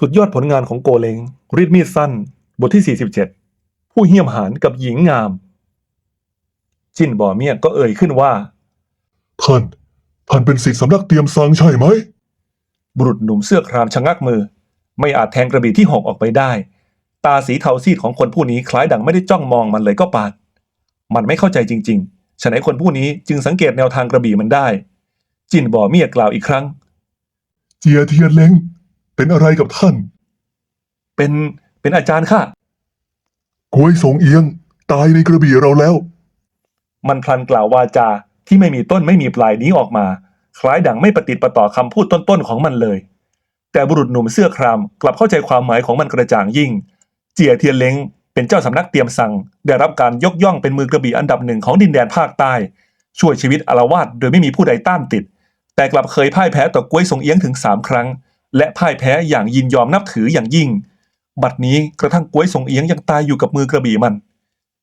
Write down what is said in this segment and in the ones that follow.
สุดยอดผลงานของโกเลงริดมีดสั้น บทที่ 47 ผู้เหี้ยมหานกับหญิงงาม จินบ่อเมียก็เอ่ยขึ้นว่า ท่าน ท่านเป็นศิษย์สำนักเตรียมสังใช่ไหม บุรุษหนุ่มเสื้อครามชะงักมือ ไม่อาจแทงกระบี่ที่หอกออกไปได้ ตาสีเทาซีดของคนผู้นี้คล้ายดังไม่ได้จ้องมองมันเลยก็ปาด มันไม่เข้าใจจริงๆฉะนั้นคนผู้นี้จึงสังเกตแนวทางกระบี่มันได้ จินบ่อเมียกล่าวอีกครั้ง เจียเทียนเล้ง เป็นอะไรกับท่าน เป็นเป็นอาจารย์ค่ะกวยสงเอียง ตายในกระบี่เราแล้ว มันพลันกล่าววาจาที่ไม่มีต้นไม่มีปลายนี้ออกมา คล้ายดังไม่ปฏิดประต่อคำพูดต้นๆของมันเลย แต่บุรุษหนุ่มเสื้อครามกลับเข้าใจความหมายของมันกระจ่างยิ่ง เจียเทียนเล้งเป็นเจ้าสำนักเตรียมสั่ง ได้รับการยกย่องเป็นมือกระบี่อันดับหนึ่งของดินแดนภาคใต้ ช่วยชีวิตอารวาสโดยไม่มีผู้ใดต้านติด แต่กลับเคยพ่ายแพ้ต่อกล้วยทรงเอียงถึงสามครั้ง และพ่ายแพ้อย่างยินยอมนับถืออย่างยิ่ง บัดนี้กระทั่งกล้วยทรงเอียงยังตายอยู่กับมือกระบี่มัน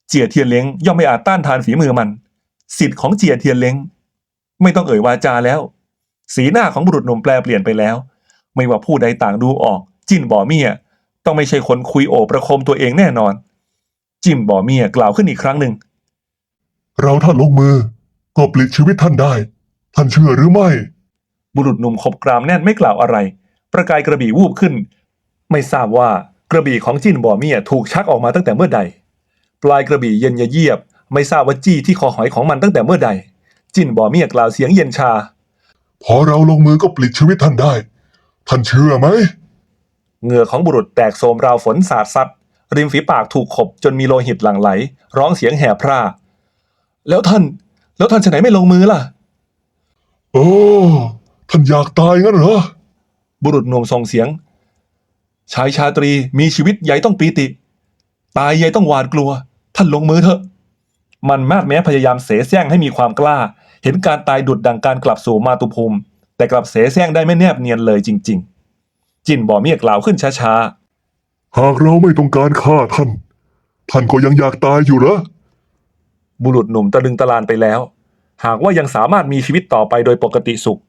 เจียเทียนเล้งย่อมไม่อาจต้านทานฝีมือมัน สิทธิ์ของเจียเทียนเล้งไม่ต้องเอ่ยวาจาแล้ว สีหน้าของบุรุษหนุ่มแปลเปลี่ยนไปแล้ว ไม่ว่าผู้ใดต่างดูออก จิ้นบ่อเมียต้องไม่ใช่คนคุยโอบประโคมตัวเองแน่นอน จิ้มบ่อเมียกล่าวขึ้นอีกครั้งหนึ่ง เราท่านลงมือก็ปลิดชีวิตท่านได้ ท่านเชื่อหรือไม่ บุรุษหนุ่มขบกรามแน่นไม่กล่าวอะไร ประกายกระบี่วูบขึ้น ไม่ทราบว่ากระบี่ของจิ้นบ่อเมียถูกชักออกมาตั้งแต่เมื่อใด ปลายกระบี่เย็นเยียบ ไม่ทราบว่าจี้ที่คอหอยของมันตั้งแต่เมื่อใด จิ้นบ่อเมียกล่าวเสียงเย็นชา พอเราลงมือก็ปลิดชีวิตท่านได้ ท่านเชื่อไหมเหงื่อของบุรุษแตกโสมราวฝนสาดซัดริมฝีปากถูกขบจนมีโลหิตหลั่งไหล ร้องเสียงแห่พร่า แล้วท่าน แล้วท่านจะไหนไม่ลงมือล่ะ โอ้ ท่านอยากตายงั้นเหรอ บุรุษหนุ่มส่งเสียง ชายชาตรีมีชีวิตใหญ่ต้องปีติ ตายใหญ่ต้องหวาดกลัว ท่านลงมือเถอะ มันมากแม้พยายามเสแสร้งให้มีความกล้า เห็นการตายดุดดังการกลับสู่มาตุภูมิ แต่กลับเสแสร้งได้ไม่แนบเนียนเลยจริง ๆ จินบ่อเมียกล่าวขึ้นช้าหากเราไม่ต้องการฆ่าท่าน ท่านก็ยังอยากตายอยู่เหรอๆบุรุษหนุ่มตะลึงตะลานไปแล้ว หากว่ายังสามารถมีชีวิตต่อไปโดยปกติสุข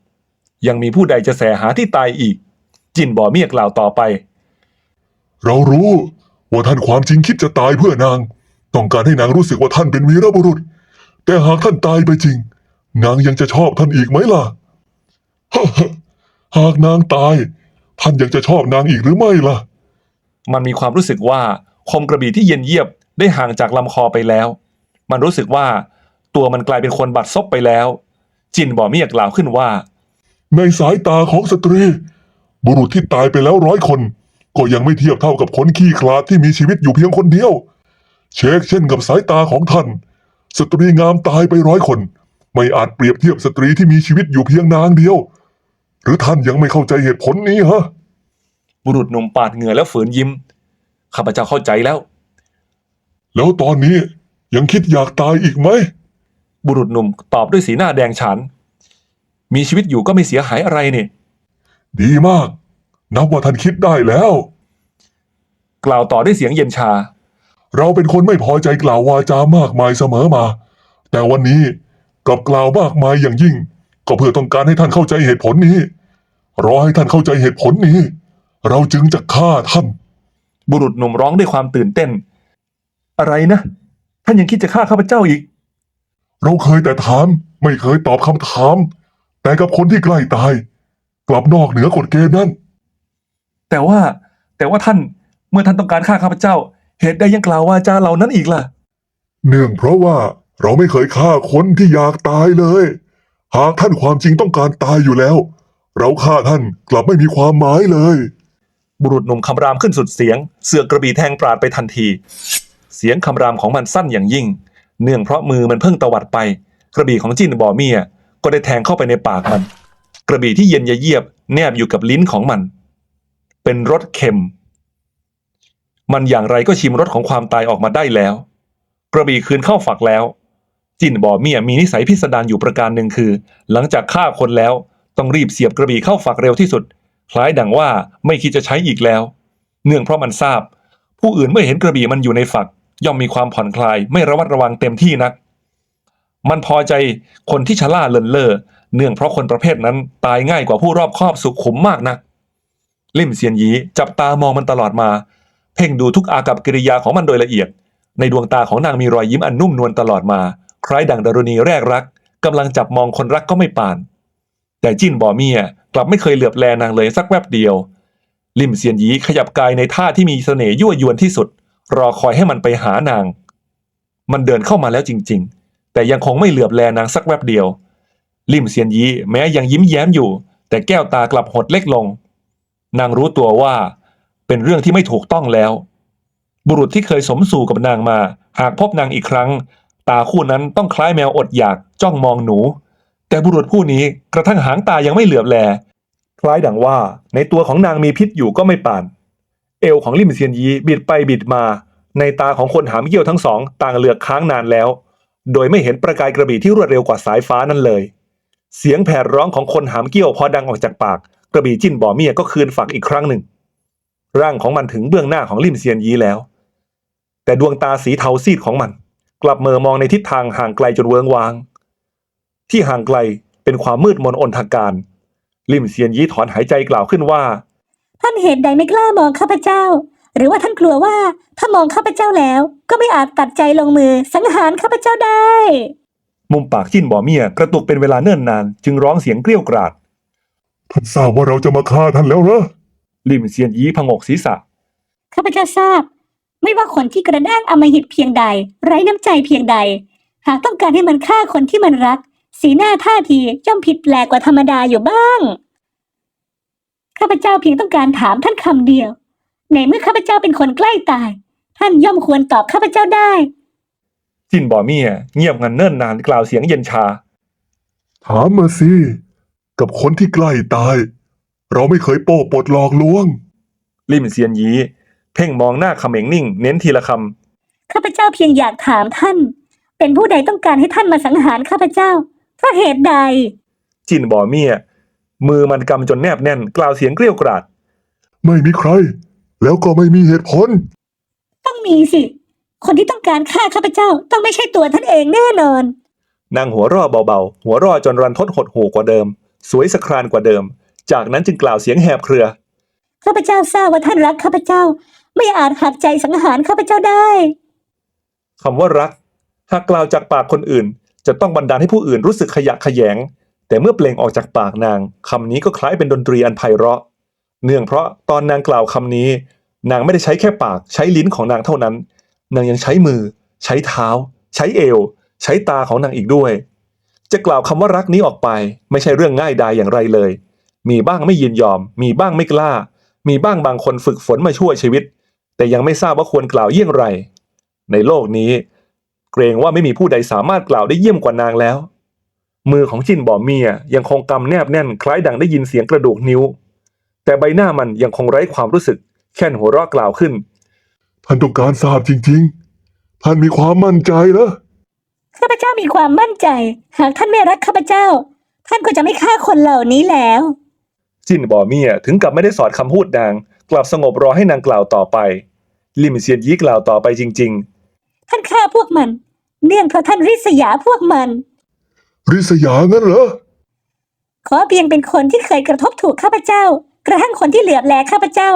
ยังมีผู้ใดจะแสหาที่ตายอีก จินบ่อเมียกล่าวต่อไป เรารู้ว่าท่านความจริงคิดจะตายเพื่อนาง ต้องการให้นางรู้สึกว่าท่านเป็นวีรบุรุษ แต่หากท่านตายไปจริง นางยังจะชอบท่านอีกไหมล่ะ หากนางตาย ท่านยังจะชอบนางอีกหรือไม่ล่ะ มันมีความรู้สึกว่าคมกระบี่ที่เย็นเยียบได้ห่างจากลำคอไปแล้ว มันรู้สึกว่าตัวมันกลายเป็นคนบัดซบไปแล้ว จินบ่อเมียกล่าวขึ้นว่า ในสายตาของสตรี บุรุษที่ตายไปแล้วร้อยคน ก็ยังไม่เทียบเท่ากับคนขี้คลาดที่มีชีวิตอยู่เพียงคนเดียว เชกเช่นกับสายตาของท่าน สตรีงามตายไปร้อยคน ไม่อาจเปรียบเทียบสตรีที่มีชีวิตอยู่เพียงนางเดียว หรือท่านยังไม่เข้าใจเหตุผลนี้ฮะบุรุษหนุ่มปาดเหงื่อแล้วฝืนยิ้มข้าพเจ้าเข้าใจแล้ว แล้วตอนนี้ยังคิดอยากตายอีกไหมบุรุษหนุ่มตอบด้วยสีหน้าแดงฉาน มีชีวิตอยู่ก็ไม่เสียหายอะไรนี่ดีมาก นับว่าท่านคิดได้แล้ว กล่าวต่อด้วยเสียงเย็นชา เราเป็นคนไม่พอใจกล่าววาจามากมายเสมอมา แต่วันนี้กลับกล่าวมากมายอย่างยิ่ง ก็เพื่อต้องการให้ท่านเข้าใจเหตุผลนี้ รอให้ท่านเข้าใจเหตุผลนี้ เราจึงจะฆ่าท่าน บุรุษหนุ่มร้องด้วยความตื่นเต้น อะไรนะ ท่านยังคิดจะฆ่าข้าพเจ้าอีก เราเคยแต่ถาม ไม่เคยตอบคำถาม แต่กับคนที่ใกล้ตาย กลับนอกเหนือกฎเกณฑ์นั้น แต่ว่าแต่ว่าท่านเมื่อท่านต้องการฆ่าข้าพเจ้า เหตุใดยังกล่าววาจาเหล่านั้นอีกล่ะ เนื่องเพราะว่าเราไม่เคยฆ่าคนที่อยากตายเลย หากท่านความจริงต้องการตายอยู่แล้ว เราฆ่าท่านกลับไม่มีความหมายเลย บุรุษหนุ่มคำรามขึ้นสุดเสียง เสือกกระบี่แทงปราดไปทันที เสียงคำรามของมันสั้นอย่างยิ่ง เนื่องเพราะมือมันเพิ่งตวัดไป กระบี่ของจินบอเมีย ก็ได้แทงเข้าไปในปากมัน กระบี่ที่เย็นเยียบ แนบอยู่กับลิ้นของมัน เป็นรสเค็ม มันอย่างไรก็ชิมรสของความตายออกมาได้แล้ว กระบี่คืนเข้าฝักแล้ว จินบอเมียมีนิสัยพิสดารอยู่ประการหนึ่งคือ หลังจากฆ่าคนแล้วต้องรีบเสียบกระบี่เข้าฝักเร็วที่สุด คล้ายดังว่าไม่คิดจะใช้อีกแล้ว เนื่องเพราะมันทราบ ผู้อื่นเมื่อเห็นกระบี่มันอยู่ในฝัก ย่อมมีความผ่อนคลายไม่ระวัดระวังเต็มที่นัก มันพอใจคนที่ชล่าเลินเล่อเนื่องเพราะคนประเภทนั้นตายง่ายกว่าผู้รอบคอบสุขุมมากนัก ลิมเซียนยีจับตามองมันตลอดมา เพ่งดูทุกอากับกิริยาของมันโดยละเอียด ในดวงตาของนางมีรอยยิ้มอันนุ่มนวลตลอดมา คล้ายดังดารุณีแรกรักกำลังจับมองคนรักก็ไม่ปาน แต่จิ้นบอเมียกลับไม่เคยเหลือบแลนางเลยสักแวบเดียว ลิมเซียนยีขยับกายในท่าที่มีเสน่ห์ยั่วยวนที่สุด รอคอยให้มันไปหานาง มันเดินเข้ามาแล้วจริง ๆ แต่ยังคงไม่เหลือบแลนางสักแวบเดียว ลิมเซียนยีแม้ยังยิ้มแย้มอยู่ แต่แก้วตากลับหดเล็กลง นางรู้ตัวว่า เป็นเรื่องที่ไม่ถูกต้องแล้ว บุรุษที่เคยสมสู่กับนางมา หากพบนางอีกครั้ง ตาคู่นั้นต้องคล้ายแมวอดอยากจ้องมองหนู แต่บุรุษผู้นี้กระทั่งหางตายังไม่เหลือบแล คล้ายดังว่าในตัวของนางมีพิษอยู่ก็ไม่ปาน เอวของลิมเซียนยีบิดไปบิดมา ในตาของคนหามเยี่ยวทั้งสองต่างเหลือกค้างนานแล้ว โดยไม่เห็นประกายกระบี่ที่รวดเร็วกว่าสายฟ้านั้นเลย เสียงแผดร้องของคนหามเกี้ยวพอดังออกจากปาก กระบี่จิ้นบ่อเมียก็คืนฝักอีกครั้งหนึ่ง ร่างของมันถึงเบื้องหน้าของลิมเซียนยีแล้ว แต่ดวงตาสีเทาซีดของมัน กลับเมอมองในทิศทางห่างไกลจนเวิงวาง ที่ห่างไกลเป็นความมืดมนอนทการ ลิมเซียนยีถอนหายใจกล่าวขึ้นว่า ท่านเหตุใดไม่กล้ามองข้าพเจ้า หรือว่าท่านกลัวว่าถ้ามองข้าพเจ้าแล้ว ก็ไม่อาจตัดใจลงมือสังหารข้าพเจ้าได้ มุมปากจิ้นบ่อเมียกระตุกเป็นเวลาเนิ่นนาน จึงร้องเสียงเกรี้ยวกราด ท่านทราบว่าเราจะมาฆ่าท่านแล้วเหรอ ลิมเซียนยีพงกศีรษะ ข้าพเจ้าทราบ ไม่ว่าคนที่กระด้างอำมหิตเพียงใด ไร้น้ำใจเพียงใด หากต้องการให้มันฆ่าคนที่มันรัก สีหน้าท่าทีย่อมผิดแปลกกว่าธรรมดาอยู่บ้าง ข้าพเจ้าเพียงต้องการถามท่านคำเดียว ในเมื่อข้าพเจ้าเป็นคนใกล้ตาย ท่านย่อมควรตอบข้าพเจ้าได้ จิ้นบ่อเมียเงียบงันเนิ่นนานกล่าวเสียงเย็นชา ถามมาสิ กับคนที่ใกล้ตาย เราไม่เคยโป้ปดหลอกลวง ลิมเซียนยีเพ่งมองหน้าเขม็งนิ่ง เน้นทีละคข้าพเจ้าเพียงอยากถามท่าน เป็นผู้ใดต้องการให้ท่านมาสังหารข้าพเจ้าเพราะเหตุใดำจิ้นบ่อเมียมือมันกำจนแนบแน่นกล่าวเสียงเกรี้ยวกราด ไม่มีใคร แล้วก็ไม่มีเหตุผล ต้องมีสิ คนที่ต้องการฆ่าข้าพเจ้าต้องไม่ใช่ตัวท่านเองแน่นอน นางหัวเร่อเบาๆ หัวเร่อจนรันทดหดหูกว่าเดิม สวยสะครานกว่าเดิม จากนั้นจึงกล่าวเสียงแหบเครือ ข้าพเจ้าทราบว่าท่านรักข้าพเจ้า ไม่อาจหักใจสังหารข้าพเจ้าได้ คำว่ารัก หากกล่าวจากปากคนอื่น จะต้องบันดาลให้ผู้อื่นรู้สึกขยะแขยง แต่เมื่อเปล่งออกจากปากนางคำนี้ก็คล้ายเป็นดนตรีอันไพเราะ เนื่องเพราะตอนนางกล่าวคำนี้ นางไม่ได้ใช้แค่ปากใช้ลิ้นของนางเท่านั้น นางยังใช้มือ ใช้เท้า ใช้เอว ใช้ตาของนางอีกด้วย จะกล่าวคำว่ารักนี้ออกไป ไม่ใช่เรื่องง่ายดายอย่างไรเลย มีบ้างไม่ยินยอม มีบ้างไม่กล้า มีบ้างบางคนฝึกฝนมาช่วยชีวิต แต่ยังไม่ทราบว่าควรกล่าวเยี่ยงไร ในโลกนี้ เกรงว่าไม่มีผู้ใดสามารถกล่าวได้เยี่ยมกว่านางแล้ว มือของจินบ่อเมียยังคงกำแนบแน่นคล้ายดังได้ยินเสียงกระดูกนิ้ว แต่ใบหน้ามันยังคงไร้ความรู้สึก แค่นหัวเราะกล่าวขึ้น ท่านต้องการทราบจริง ๆ ท่านมีความมั่นใจเหรอ ข้าพเจ้ามีความมั่นใจ หากท่านไม่รักข้าพเจ้า ท่านก็จะไม่ฆ่าคนเหล่านี้แล้ว จินบ่อเมียถึงกับไม่ได้สอดคำพูดนาง กลับสงบรอให้นางกล่าวต่อไป ลิมเซียนยีกล่าวต่อไปจริง ท่านฆ่าพวกมัน เนื่องเพราะท่านริษยาพวกมัน ริษยางั้นเหรอ ขอเพียงเป็นคนที่เคยกระทบถูกข้าพเจ้า กระทั่งคนที่เหลือบแลข้าพเจ้า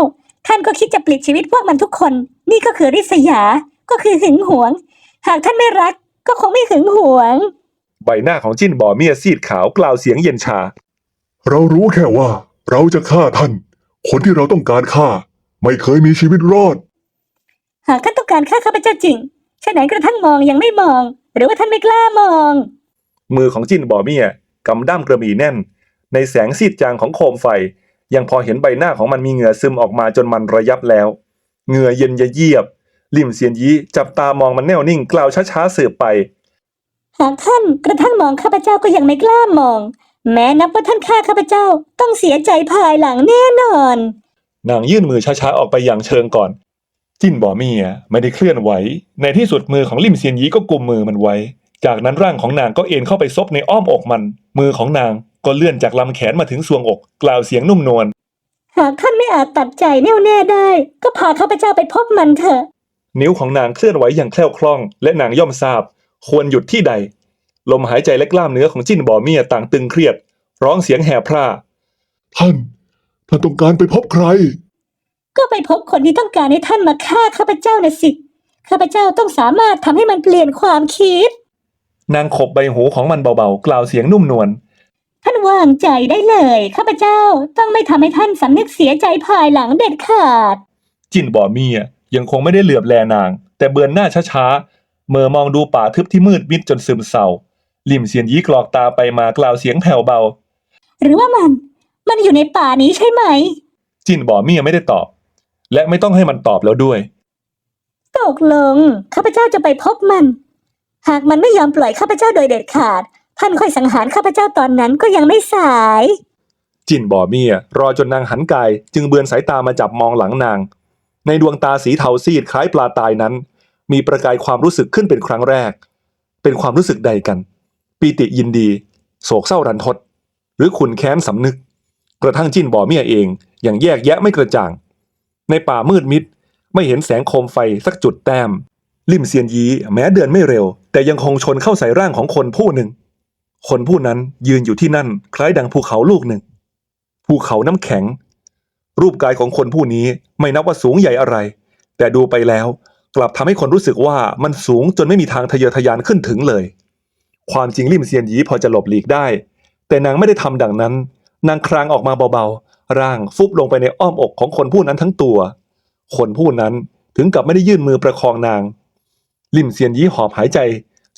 ท่านก็คิดจะปลิดชีวิตพวกมันทุกคน นี่ก็คือริษยา ก็คือหึงหวง หากท่านไม่รัก ก็คงไม่หึงหวงๆใบหน้าของจินบ่อเมียซีดขาวกล่าวเสียงเย็นชา เรารู้แค่ว่า เราจะฆ่าท่าน คนที่เราต้องการฆ่า ไม่เคยมีชีวิตรอด หากท่านต้องการฆ่าข้าพเจ้าจริงฉะไหนกระทั่งมองยังไม่มอง หรือว่าท่านไม่กล้ามอง มือของจินบ่อเมียกำด้ามกระบี่แน่น ในแสงซีดจางของโคมไฟ ยังพอเห็นใบหน้าของมันมีเหงื่อซึมออกมาจนมันระยับแล้ว เหงื่อเย็นยะเยียบ ลิมเซียนยีจับตามองมันแน่วนิ่งกล่าวช้าๆสืบไป หากท่านกระทั่งมองข้าพเจ้าก็ยังไม่กล้ามอง แม้นับว่าท่านฆ่าข้าพเจ้าต้องเสียใจภายหลังแน่นอน นางยื่นมือช้าๆออกไปอย่างเชิงก่อน จิ้นบ่อเมียไม่ได้เคลื่อนไหว ในที่สุดมือของลิมเซียนยีก็กุมมือมันไว้ จากนั้นร่างของนางก็เอ็นเข้าไปซบในอ้อมอกมัน มือของนาง ก็เลื่อนจากลำแขนมาถึงสวงอก กล่าวเสียงนุ่มนวลหากท่านไม่อาจตัดใจแน่วแน่ได้ ก็พาข้าพเจ้าไปพบมันเถอะ นิ้วของนางเคลื่อนไหวอย่างแคล่วคล่อง และนางย่อมทราบ ควรหยุดที่ใด ลมหายใจและกล้ามเนื้อของจิ้นบ่อเมียต่างตึงเครียด ร้องเสียงแหบพร่า ท่านท่านต้องการไปพบใคร ก็ไปพบคนที่ต้องการให้ท่านมาฆ่าข้าพเจ้านะสิ ข้าพเจ้าต้องสามารถทำให้มันเปลี่ยนความคิด นางขบใบหูของมันเบาๆ กล่าวเสียงนุ่มนวล ท่านวางใจได้เลย ข้าพเจ้าต้องไม่ทำให้ท่านสำนึกเสียใจภายหลังเด็ดขาด จินบ่อเมียยังคงไม่ได้เหลือบแลนาง แต่เบือนหน้าช้าๆเมื่อมองดูป่าทึบที่มืดมิดจนซึมเศร้าลิมเซียนยี้กรอกตาไปมากล่าวเสียงแผ่วเบา หรือว่ามัน มันอยู่ในป่านี้ใช่ไหม จินบ่อเมียไม่ได้ตอบ และไม่ต้องให้มันตอบแล้วด้วย ตกลง ข้าพเจ้าจะไปพบมัน หากมันไม่ยอมปล่อยข้าพเจ้าโดยเด็ดขาด ท่านค่อยสังหารข้าพเจ้าตอนนั้นก็ยังไม่สาย จินบ่อเมียรอจนนางหันกาย จึงเบือนสายตามาจับมองหลังนาง ในดวงตาสีเทาซีดคล้ายปลาตายนั้น มีประกายความรู้สึกขึ้นเป็นครั้งแรก เป็นความรู้สึกใดกัน ปีติยินดี โศกเศร้ารันทด หรือขุนแค้นสำนึก กระทั่งจินบ่อเมียเองอย่างแยกแยะไม่กระจ่าง ในป่ามืดมิดไม่เห็นแสงโคมไฟสักจุดแต้ม ลิมเซียนยีแม้เดินไม่เร็ว แต่ยังคงชนเข้าใส่ร่างของคนผู้หนึ่ง คนผู้นั้นยืนอยู่ที่นั่น คล้ายดังภูเขาลูกหนึ่ง ภูเขาน้ำแข็ง รูปกายของคนผู้นี้ไม่นับว่าสูงใหญ่อะไร แต่ดูไปแล้วกลับทำให้คนรู้สึกว่ามันสูงจนไม่มีทางทะเยอทะยานขึ้นถึงเลย ความจริงลิมเซียนยีพอจะหลบหลีกได้ แต่นางไม่ได้ทำดังนั้น นางครางออกมาเบาๆ ร่างฟุบลงไปในอ้อมอกของคนผู้นั้นทั้งตัว คนผู้นั้นถึงกับไม่ได้ยื่นมือประคองนาง ลิมเซียนยีหอบหายใจ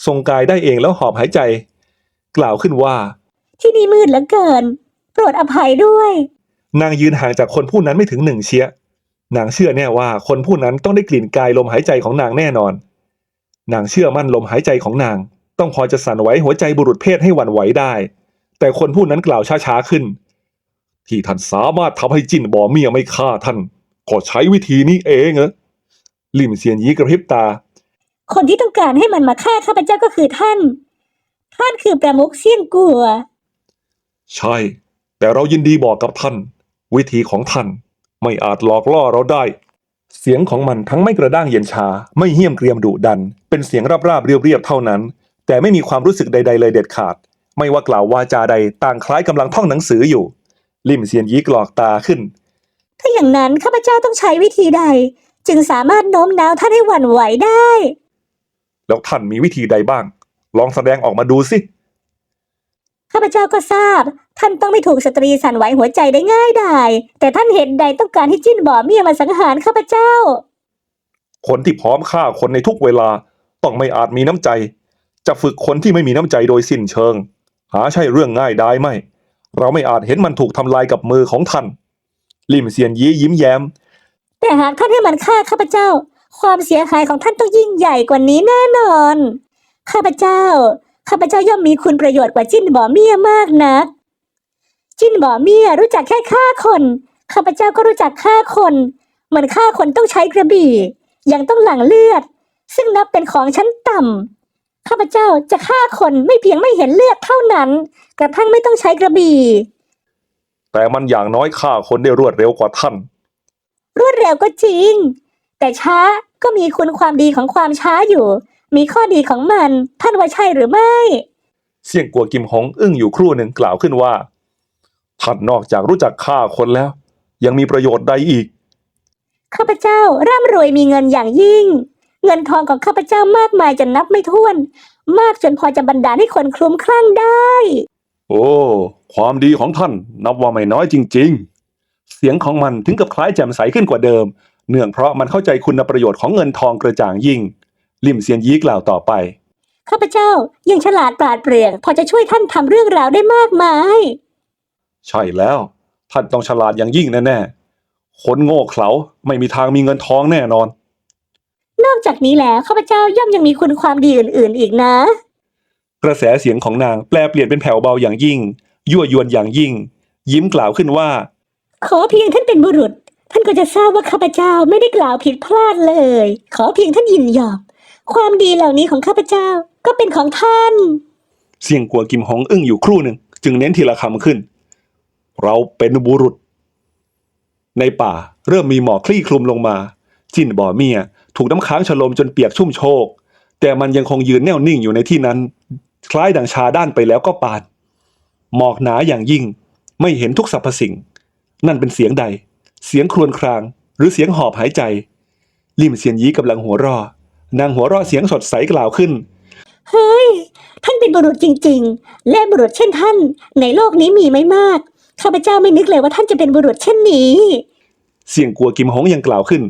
ทรงกายได้เองแล้วหอบหายใจ กล่าวขึ้นว่า ที่นี่มืดเหลือเกิน โปรดอภัยด้วย นางยืนห่างจากคนผู้นั้นไม่ถึงหนึ่งเชียนางเชื่อแน่ว่าคนผู้นั้นต้องได้กลิ่นกายลมหายใจของนางแน่นอน นางเชื่อมั่นลมหายใจของนาง ต้องพอจะสั่นไหวหัวใจบุรุษเพศให้หวั่นไหวได้ แต่คนผู้นั้นกล่าวช้าๆขึ้น ที่ท่านสามารถทำให้จิ้นบ่อเมียไม่ฆ่าท่านก็ใช้วิธีนี้เองเหรอลิมเซียนยีกระพริบตา คนที่ต้องการให้มันมาฆ่าข้าพเจ้าก็คือท่าน ท่านคือประมุขเซียนกัว ใช่ แต่เรายินดีบอกกับท่าน วิธีของท่าน ไม่อาจหลอกล่อเราได้ เสียงของมันทั้งไม่กระด้างเย็นชา ไม่เหี้ยมเกรียมดุดัน เป็นเสียงราบๆเรียบๆเท่านั้น แต่ไม่มีความรู้สึกใด ๆ เลยเด็ดขาด ไม่ว่ากล่าววาจาใดต่างคล้ายกำลังท่องหนังสืออยู่ ลิมเซียนยีกรอกตาขึ้น ถ้าอย่างนั้นข้าพเจ้าต้องใช้วิธีใด จึงสามารถโน้มน้าวท่านให้หวั่นไหวได้ แล้วท่านมีวิธีใดบ้าง ลองแสดงออกมาดูสิ ข้าพเจ้าก็ทราบ ท่านต้องไม่ถูกสตรีสั่นไหวหัวใจได้ง่ายดายแต่ท่านเห็นใดต้องการให้จิ้นบ่อเมียมาสังหารข้าพเจ้า คนที่พร้อมฆ่าคนในทุกเวลา ต้องไม่อาจมีน้ำใจ จะฝึกคนที่ไม่มีน้ำใจโดยสิ้นเชิง หาใช่เรื่องง่ายได้ไหมเราไม่อาจเห็นมันถูกทำลายกับมือของท่าน ลิมเซียนยี้ยิ้มแย้ม แต่หากท่านให้มันฆ่าข้าพเจ้า ความเสียหายของท่านต้องยิ่งใหญ่กว่านี้แน่นอน ข้าพเจ้า ข้าพเจ้าย่อมมีคุณประโยชน์กว่าจิ้นบ่อเมียมากนัก จิ้นบ่อเมียรู้จักแค่ฆ่าคน ข้าพเจ้าก็รู้จักฆ่าคน เหมือนฆ่าคนต้องใช้กระบี่ ยังต้องหลั่งเลือด ซึ่งนับเป็นของชั้นต่ำข้าพเจ้าจะฆ่าคนไม่เพียงไม่เห็นเลือดเท่านั้น กระทั่งไม่ต้องใช้กระบี่ แต่มันอย่างน้อยฆ่าคนได้รวดเร็วกว่าท่าน รวดเร็วก็จริง แต่ช้าก็มีคุณความดีของความช้าอยู่ มีข้อดีของมัน ท่านว่าใช่หรือไม่ เสี่ยงกัวกิมหงอึ้งอยู่ครู่หนึ่งกล่าวขึ้นว่า ท่านนอกจากรู้จักฆ่าคนแล้ว ยังมีประโยชน์ใดอีก ข้าพเจ้าร่ำรวยมีเงินอย่างยิ่ง เงินทองของข้าพเจ้ามากมายจนนับไม่ถ้วน มากจนพอจะบันดาลให้คนคลุ้มคลั่งได้ โอ้ ความดีของท่านนับว่าไม่น้อยจริง ๆ เสียงของมันถึงกับคล้ายแจ่มใสขึ้นกว่าเดิม เนื่องเพราะมันเข้าใจคุณประโยชน์ของเงินทองกระจ่างยิ่ง ลิมเซียนยี้กล่าวต่อไป ข้าพเจ้ายังฉลาดปราดเปรื่องพอจะช่วยท่านทำเรื่องราวได้มากมาย ใช่แล้ว ท่านต้องฉลาดอย่างยิ่งแน่ๆคนโง่เขลาไม่มีทางมีเงินทองแน่นอน นอกจากนี้แล้วข้าพเจ้าย่อมยังมีคุณความดีอื่น ๆ อีกนะ กระแสเสียงของนางแปลเปลี่ยนเป็นแผ่วเบาอย่างยิ่ง ยั่วยวนอย่างยิ่ง ยิ้มกล่าวขึ้นว่า ขอเพียงท่านเป็นบุรุษ ท่านก็จะทราบว่าข้าพเจ้าไม่ได้กล่าวผิดพลาดเลย ขอเพียงท่านยินยอม ความดีเหล่านี้ของข้าพเจ้าก็เป็นของท่าน เสียงกัวกิมหงอึ้งอยู่ครู่หนึ่ง จึงเน้นทีละคำขึ้น เราเป็นบุรุษ ในป่าเริ่มมีหมอกคลี่คลุมลงมา จินบ่อเมีย ถูกน้ำค้างฉลมจนเปียกชุ่มโชก แต่มันยังคงยืนแน่วนิ่งอยู่ในที่นั้น คล้ายดังชาด้านไปแล้วก็ปานหมอกหนาอย่างยิ่ง ไม่เห็นทุกสรรพสิ่ง นั่นเป็นเสียงใด เสียงครวญคราง หรือเสียงหอบหายใจ ลิมเซียนยีกำลังหัวรอ นางหัวเราะเสียงสดใสกล่าวขึ้น เฮ้ย ท่านเป็นบุรุษจริง ๆ และบุรุษเช่นท่าน ในโลกนี้มีไม่มาก ข้าพเจ้าไม่นึกเลยว่าท่านจะเป็นบุรุษเช่นนี้ เสียงกัวกิมฮงยังกล่าวขึ้น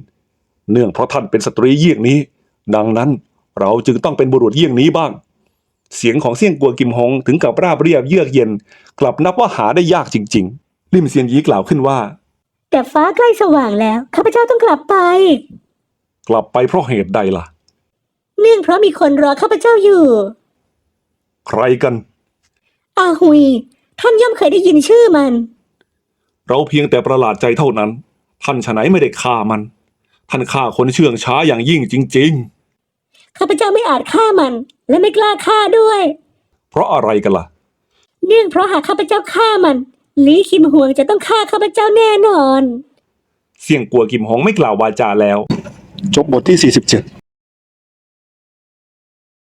เนื่องเพราะท่านเป็นสตรีเยี่ยงนี้ ดังนั้นเราจึงต้องเป็นบุรุษเยี่ยงนี้บ้าง เสียงของเสียงกัวกิมฮงถึงกับราบเรียบเยือกเย็น กลับนับว่าหาได้ยากจริง ๆ ลิมเซียนยีกล่าวขึ้นว่า แต่ฟ้าใกล้สว่างแล้ว ข้าพเจ้าต้องกลับไป กลับไปเพราะเหตุใดล่ะ เนื่องเพราะมีคนรอข้าพเจ้าอยู่ ใครกัน อาหุย ท่านย่อมเคยได้ยินชื่อมัน เราเพียงแต่ประหลาดใจเท่านั้น ท่านฉะไหนไม่ได้ฆ่ามัน ท่านฆ่าคนเชื่องช้าอย่างยิ่งจริง ข้าพเจ้าไม่อาจฆ่ามัน และไม่กล้าฆ่าด้วย ๆ เพราะอะไรกันล่ะ เนื่องเพราะหากข้าพเจ้าฆ่ามันลีคิมฮวงจะต้องฆ่าข้าพเจ้าแน่นอน เสียงกัวกิมฮงไม่กล่าววาจาแล้ว จบบทที่ 47